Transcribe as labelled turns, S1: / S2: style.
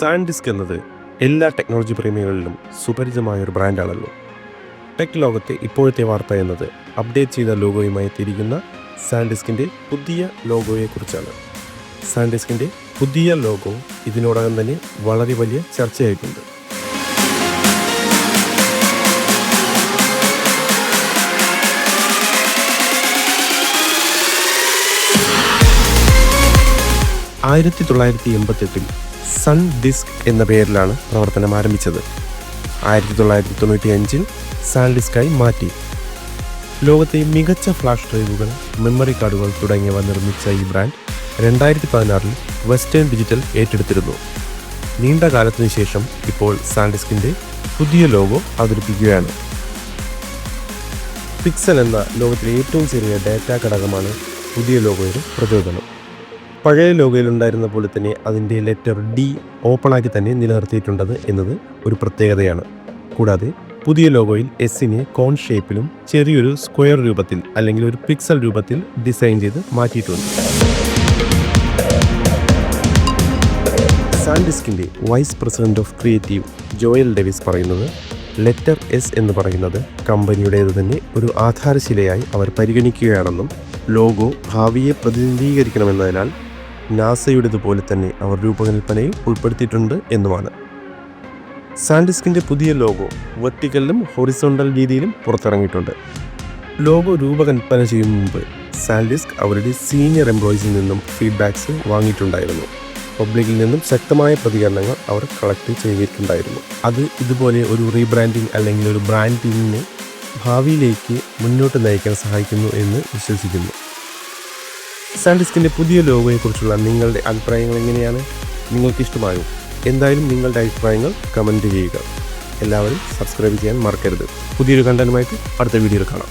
S1: SanDisk എന്നത് എല്ലാ technology പ്രേമികളിലും സുപരിചിതമായ ഒരു ബ്രാൻഡാണല്ലോ ടെക് ലോകത്തെ ഇപ്പോഴത്തെ വാർത്ത എന്നത് അപ്ഡേറ്റ് ചെയ്ത ലോഗോയുമായി തിരിക്കുന്ന സാൻഡിസ്കിന്റെ പുതിയ ലോഗോയെക്കുറിച്ചാണ് സാൻഡിസ്കിന്റെ പുതിയ ലോഗോ ഇതിനോടകം തന്നെ വളരെ വലിയ ചർച്ചയായിട്ടുണ്ട്. ആയിരത്തി തൊള്ളായിരത്തി എൺപത്തെട്ടിൽ സൺ ഡിസ്ക് എന്ന പേരിലാണ് പ്രവർത്തനം ആരംഭിച്ചത്. ആയിരത്തി തൊള്ളായിരത്തി തൊണ്ണൂറ്റി അഞ്ചിൽ സാൻ ഡിസ്കായി മാറ്റി. ലോകത്തെ മികച്ച ഫ്ലാഷ് ഡ്രൈവുകൾ മെമ്മറി കാർഡുകൾ തുടങ്ങിയവ നിർമ്മിച്ച ഈ ബ്രാൻഡ് രണ്ടായിരത്തി പതിനാറിൽ വെസ്റ്റേൺ ഡിജിറ്റൽ ഏറ്റെടുത്തിരുന്നു. നീണ്ട കാലത്തിനു ശേഷം ഇപ്പോൾ സാൻഡിസ്കിന്റെ പുതിയ ലോഗോ അവതരിപ്പിക്കുകയാണ്. പിക്സൽ എന്ന ലോകത്തിലെ ഏറ്റവും ചെറിയ ഡാറ്റ ഘടകമാണ് പുതിയ ലോഗോയുടെ പ്രചോദനം. പഴയ ലോഗോയിലുണ്ടായിരുന്ന പോലെ തന്നെ അതിന്റെ ലെറ്റർ ഡി ഓപ്പണാക്കി തന്നെ നിലനിർത്തിയിട്ടുണ്ടത് എന്നത് ഒരു പ്രത്യേകതയാണ്. കൂടാതെ പുതിയ ലോഗോയിൽ എസിനെ കോൺ ഷേപ്പിലും ചെറിയൊരു സ്ക്വയർ രൂപത്തിൽ അല്ലെങ്കിൽ ഒരു പിക്സൽ രൂപത്തിൽ ഡിസൈൻ ചെയ്ത് മാറ്റിയിട്ടുണ്ട്. സാൻഡിസ്കിന്റെ vice president of creative Joel Davis പറയുന്നത് ലെറ്റർ എസ് എന്ന് പറയുന്നത് കമ്പനിയുടേത് തന്നെ ഒരു ആധാരശിലയായി അവർ പരിഗണിക്കുകയാണെന്നും ലോഗോ ഭാവിയെ പ്രതിനിധീകരിക്കണമെന്നതിനാൽ നാസയുടേതുപോലെ തന്നെ അവർ രൂപകൽപ്പനയിൽ ഉൾപ്പെടുത്തിയിട്ടുണ്ട് എന്നുമാണ്. സാൻഡിസ്കിന്റെ പുതിയ ലോഗോ വെർട്ടിക്കലിലും ഹൊറിസോണ്ടൽ രീതിയിലും പുറത്തിറങ്ങിയിട്ടുണ്ട്. ലോഗോ രൂപകൽപ്പന ചെയ്യും മുമ്പ് സാൻഡിസ്ക് അവരുടെ സീനിയർ എംപ്ലോയീസിൽ നിന്നും ഫീഡ്ബാക്സ് വാങ്ങിയിട്ടുണ്ടായിരുന്നു. പബ്ലിക്കിൽ നിന്നും ശക്തമായ പ്രതികരണങ്ങൾ അവർ കളക്ട് ചെയ്തിട്ടുണ്ടായിരുന്നു. അത് ഇതുപോലെ ഒരു റീബ്രാൻഡിങ് അല്ലെങ്കിൽ ഒരു ബ്രാൻഡിങ്ങിനെ ഭാവിയിലേക്ക് മുന്നോട്ട് നയിക്കാൻ സഹായിക്കുന്നു എന്ന് വിശ്വസിക്കുന്നു. സാൻഡിസ്കിന്റെ പുതിയ ലോഗോയെക്കുറിച്ചുള്ള നിങ്ങളുടെ അഭിപ്രായങ്ങൾ എങ്ങനെയാണ്? നിങ്ങൾക്ക് ഇഷ്ടമായോ എന്തായാലും നിങ്ങളുടെ അഭിപ്രായങ്ങൾ കമന്റ് ചെയ്യുക. എല്ലാവരും സബ്സ്ക്രൈബ് ചെയ്യാൻ മറക്കരുത്. പുതിയൊരു കണ്ടന്റുമായിട്ട് അടുത്ത വീഡിയോയിൽ കാണാം.